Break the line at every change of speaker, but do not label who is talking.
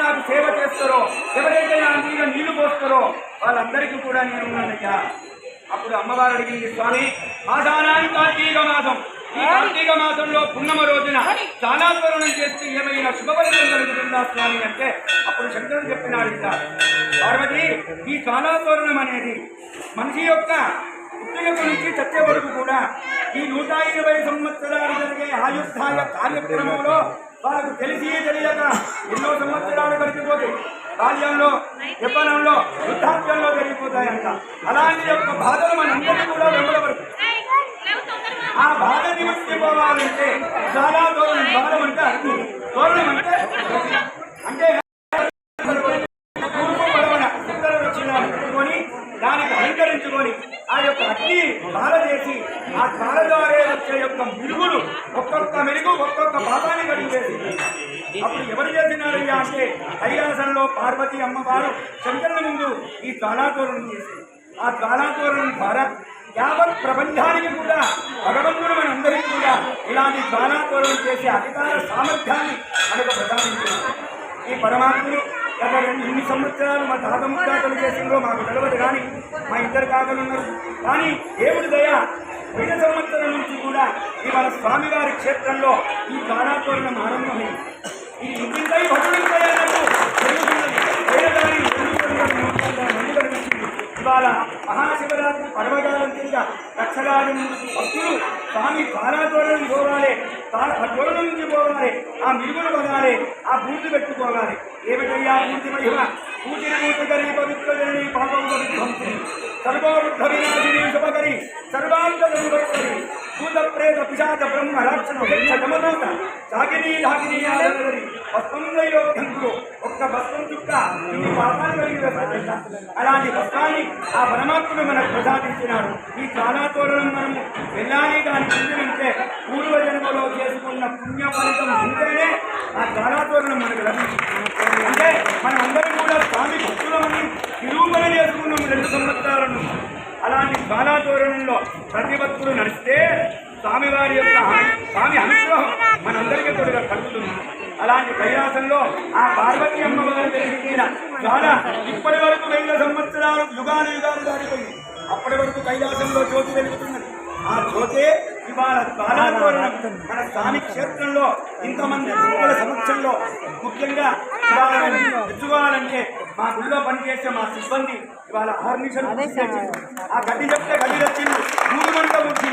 నాకు సేవ చేస్తారో ఎవరైతే నా మీద నీళ్ళు పోస్తారో వాళ్ళందరికీ కూడా నేను ఉన్నానయ్యా అప్పుడు అమ్మవారు అడిగింది స్వామి మాసానాన్ని కార్తీక మాసం ఈ కార్తీక మాసంలో పున్నమ రోజున చాలా తోరణం చేస్తే ఏమైనా శుభఫలితం కలుగుతుందా స్వామి? అంటే అప్పుడు శంకరుడు చెప్పినాడు ఇంకా పార్వతి ఈ చాలా తోరణం అనేది మనిషి యొక్క పుట్టుక నుంచి చచ్చే వరకు కూడా ఈ నూట ఇరవై సంవత్సరాలు జరిగే ఆయుద్ధాల కార్యక్రమంలో వాళ్ళకు తెలిసి తెలియక ఎన్నో సంవత్సరాలు గడిచిపోతాయి బాల్యంలో యవ్వనంలో వృద్ధాప్యంలో జరిగిపోతాయంట. అలాంటి యొక్క బాధలు మనందరికీ కూడా వెంబడబడుతుంది ఆ బాధ నివృత్తి చాలా దూరం బాధ అంటే అర్థం. దూరం దానికి అలంకరించుకొని ఆ యొక్క అగ్ని బాల చేసి ఆ బాల ద్వారా వచ్చే యొక్క మిరుగులు ఒక్కొక్క మెరుగు ఒక్కొక్క భాగాన్ని కడిగేసి అప్పుడు ఎవరు చేసినారయ్యా అంటే కైలాసంలో పార్వతి అమ్మవారు శంకరుల ముందు ఈ జ్వాలాతోరణం చేసి. ఆ జ్వాలాతోరణం ద్వారా యావత్ ప్రపంచానికి కూడా భగవంతుడు మనందరికీ కూడా ఇలాంటి జ్వాలాతోరణం చేసే అధికార సామర్థ్యాన్ని మనకు ప్రసాదించారు ఈ పరమాత్ముడు గత ఇన్ని సంవత్సరాలు మా తాత ముత్తాతలు చేసిందో మాకు తెలియదు కానీ మా ఇద్దరు కాకలు ఉన్నారు. కానీ దేవుడి దయ పోయిన సంవత్సరం నుంచి కూడా ఇవాళ స్వామివారి క్షేత్రంలో ఈ కారాపూర్ణం లక్షలాది భక్తులు స్వామి కారాతోరణం పోవాలి తోరణం నుంచి పోవాలి ఆ మిరుగులు పదాలి ఆ బూర్తి పెట్టుకోవాలి ఏమిటయ్యా బూర్తి మహిమ పూజిన మూర్తికరి పవిత్రజని పాపం విధ్వంసి సర్వోరుద్ధ వినాశిని శుభకరి సర్వాంత భూత ప్రేత పిశాచ బ్రహ్మ రాక్షణ యక్ష జమదూత సాగిని ఆదరి ఆదరదరి భస్మంలో ఒక్క భస్మం చుక్క ఇన్ని పాపాలు కలిగి అలాంటి భస్మాన్ని ఆ పరమాత్ముడు మనకు ప్రసాదించినాడు. ఈ చాలాతోరణం మనం వెళ్ళాలి దాని ముందు పూర్వ జన్మలో చేసుకున్న పుణ్య ఫలితం ఉంటేనే ఆ చాలాతోరణం మనకు లభించింది అంటే మనం అందరం కూడా స్వామి భక్తులమని నిరూపణ చేసుకున్నాం రెండు సంవత్సరాలను. అలాంటి చాలా తోరణంలో ప్రతి భక్తులు నడిస్తే స్వామివారి యొక్క స్వామి అనుగ్రహం మనందరికీ అలాంటి కైలాసంలో ఆ పార్వతీ అమ్మవారి జరిగిన జ్వాల ఇప్పటి వరకు వేల సంవత్సరాలు యుగాలు యుగాలు దాటిపోయింది. అప్పటి వరకు కైలాసంలో జ్యోతి వెలుగుతున్నది. ఆ జ్యోతే ఇవాళ జ్వాలాతోరణం మన స్వామి క్షేత్రంలో ఇంతమంది భక్తుల సమక్షంలో ముఖ్యంగా తెచ్చుకోవాలంటే మా గుడిలో పనిచేసే మా సిబ్బంది ఇవాళ ఆర్నిషన్ ఆ గడ్డి చెప్తే గడ్డి తెచ్చింది. మూడు గంటల బుద్ధి